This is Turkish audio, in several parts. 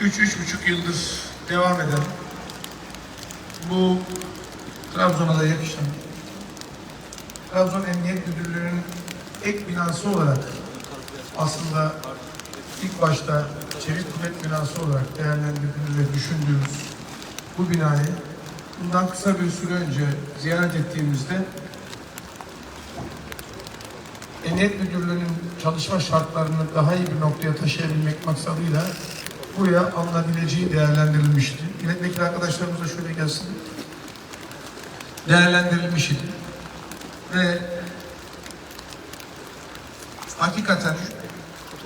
3-3,5 yıldır devam eden bu Trabzon'a da yakışan Trabzon Emniyet Müdürlüğü'nün ek binası olarak aslında ilk başta çevik kuvvet binası olarak değerlendirdiğimiz ve düşündüğümüz bu binayı bundan kısa bir süre önce ziyaret ettiğimizde Emniyet Müdürlüğü'nün çalışma şartlarını daha iyi bir noktaya taşıyabilmek maksadıyla buraya alınabileceği değerlendirilmişti. Milletvekili arkadaşlarımız da şöyle gelsin. Değerlendirilmiş idi. Ve hakikaten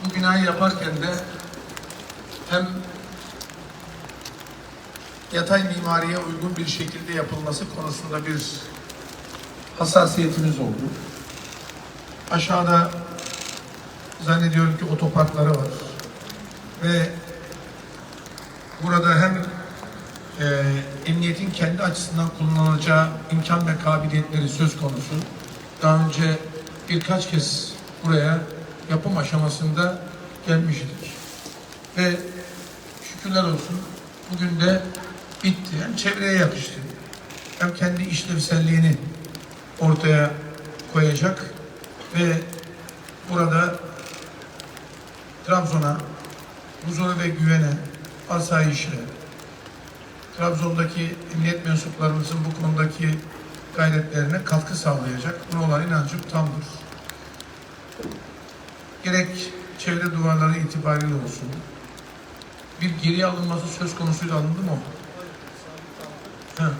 bu binayı yaparken de hem yatay mimariye uygun bir şekilde yapılması konusunda bir hassasiyetimiz oldu. Aşağıda zannediyorum ki otoparkları var. Ve burada hem e, emniyetin kendi açısından kullanılacağı imkan ve kabiliyetleri söz konusu. Daha önce birkaç kez buraya yapım aşamasında gelmiştik. Ve şükürler olsun bugün de bitti. Hem çevreye yakıştı. Hem kendi işlevselliğini ortaya koyacak ve burada Trabzon'a huzuru ve güvene, asayişe, Trabzon'daki emniyet mensuplarımızın bu konudaki gayretlerine katkı sağlayacak. Buna olan inancım tamdır. Gerek çevre duvarları itibariyle olsun, bir geri alınması söz konusuyla alındı mı? Ha,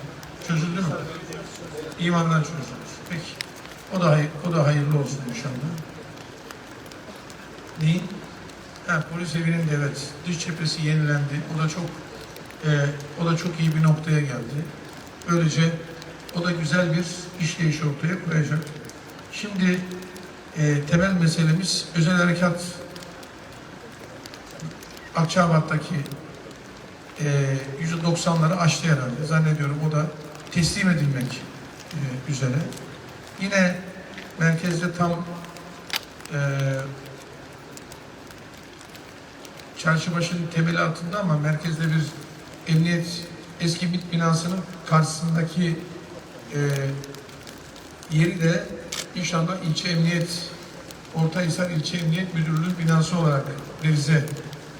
çözüldü mü? İmandan çözülür. Peki. O da, o da hayırlı olsun inşallah. Neyin? Ha, polis evinin de evet dış cephesi yenilendi. O da çok e, o da çok iyi bir noktaya geldi. Böylece o da güzel bir işleyiş ortaya koyacak. Şimdi e, temel meselemiz özel harekat Akçabat'taki e, %90'ları aştı herhalde. Zannediyorum o da teslim edilmek e, üzere. Yine merkezde tam e, Çarşıbaşı'nın temeli altında ama merkezde bir emniyet eski MİT binasının karşısındaki e, yeri de inşallah ilçe emniyet Ortahisar İlçe Emniyet Müdürlüğü binası olarak revize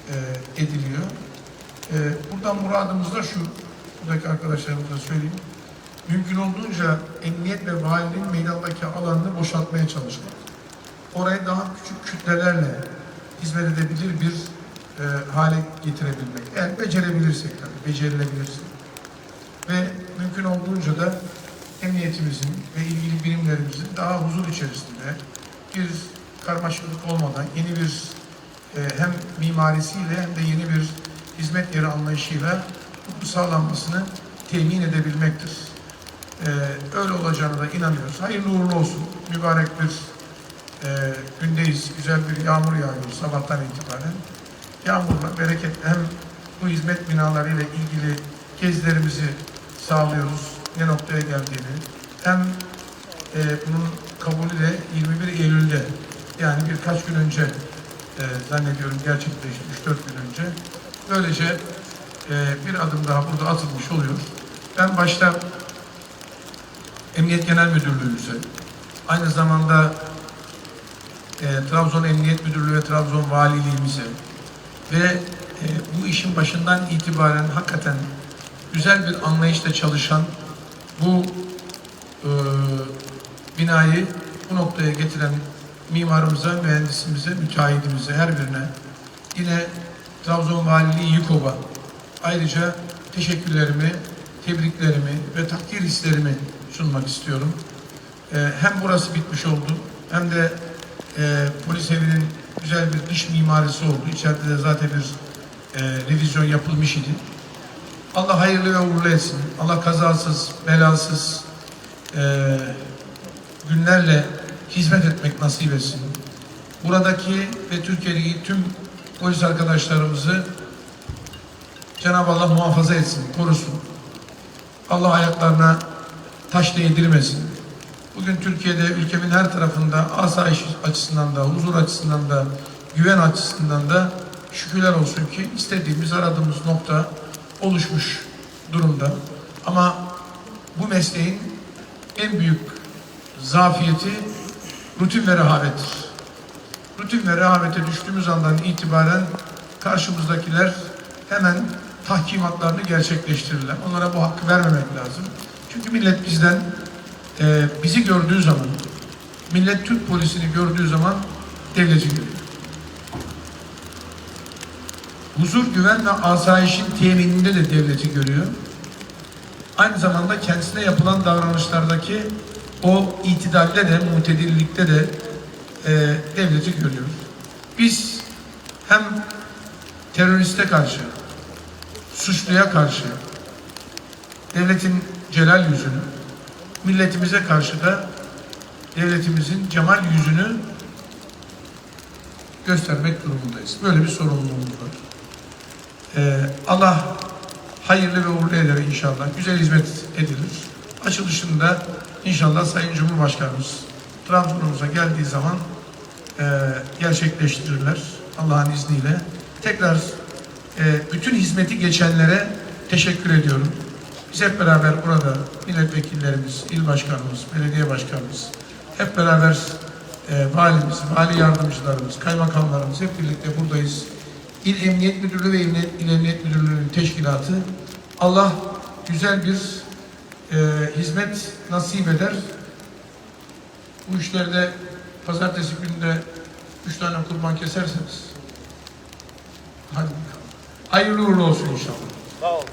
e, ediliyor. E, buradan muradımız da şu, buradaki arkadaşlarımıza söyleyeyim. Mümkün olduğunca emniyet ve valiliğin meydandaki alanını boşaltmaya çalışmak. Orayı daha küçük kütlelerle hizmet edebilir bir e, hale getirebilmek. Eğer becerebilirsek tabii, becerilebilirse. Ve mümkün olduğunca da emniyetimizin ve ilgili birimlerimizin daha huzur içerisinde bir karmaşıklık olmadan yeni bir e, hem mimarisiyle hem de yeni bir hizmet yeri anlayışıyla sağlanmasını temin edebilmektir. E, öyle olacağına da inanıyoruz. Hayırlı uğurlu olsun. Mübarek bir e, gündeyiz. Güzel bir yağmur yağıyor sabahtan itibaren. Yağmurla bereketli hem bu hizmet binalarıyla ilgili gezilerimizi sağlıyoruz. Ne noktaya geldiğini. Hem e, bunun kabulü de 21 Eylül'de yani birkaç gün önce e, zannediyorum gerçekleşti 3-4 gün önce. Böylece e, bir adım daha burada atılmış oluyor. Ben başta Emniyet Genel Müdürlüğümüze, aynı zamanda e, Trabzon Emniyet Müdürlüğü ve Trabzon Valiliğimize ve e, bu işin başından itibaren hakikaten güzel bir anlayışla çalışan bu e, binayı bu noktaya getiren mimarımıza, mühendisimize, müteahhidimize, her birine yine Trabzon Valiliği YİKOB'a ayrıca teşekkürlerimi, tebriklerimi ve takdir hislerimi sunmak istiyorum. Ee, hem burası bitmiş oldu hem de e, polis evinin güzel bir dış mimarisi oldu. İçeride de zaten bir e, revizyon yapılmış idi. Allah hayırlı ve uğurlu etsin. Allah kazasız, belasız e, günlerle hizmet etmek nasip etsin. Buradaki ve Türkiye'deki tüm polis arkadaşlarımızı Cenab-ı Allah muhafaza etsin, korusun. Allah ayaklarına taş değdirmesin. Bugün Türkiye'de ülkemin her tarafında asayiş açısından da, huzur açısından da, güven açısından da şükürler olsun ki istediğimiz, aradığımız nokta oluşmuş durumda. Ama bu mesleğin en büyük zafiyeti rutin ve rehavettir. Rutin ve rehavete düştüğümüz andan itibaren karşımızdakiler hemen tahkimatlarını gerçekleştirirler. Onlara bu hakkı vermemek lazım. Çünkü millet bizden e, bizi gördüğü zaman, millet Türk polisini gördüğü zaman devleti görüyor. Huzur, güven ve asayişin temininde de devleti görüyor. Aynı zamanda kendisine yapılan davranışlardaki o itidalde de, mutedillikte de e, devleti görüyoruz. Biz hem teröriste karşı, suçluya karşı, devletin celal yüzünü, milletimize karşı da devletimizin cemal yüzünü göstermek durumundayız. Böyle bir sorumluluğumuz var. Ee, Allah hayırlı ve uğurlu eder inşallah. Güzel hizmet edilir. Açılışında inşallah Sayın Cumhurbaşkanımız Trabzon'umuza geldiği zaman e, gerçekleştirirler Allah'ın izniyle. Tekrar e, bütün hizmeti geçenlere teşekkür ediyorum. Biz hep beraber burada milletvekillerimiz, il başkanımız, belediye başkanımız, hep beraber e, valimiz, vali yardımcılarımız, kaymakamlarımız hep birlikte buradayız. İl Emniyet Müdürlüğü ve İl, Emniyet Müdürlüğü'nün teşkilatı Allah güzel bir e, hizmet nasip eder. Bu işlerde pazartesi günde üç tane kurban keserseniz hadi bakalım. Hayırlı uğurlu olsun inşallah. Sağ olun.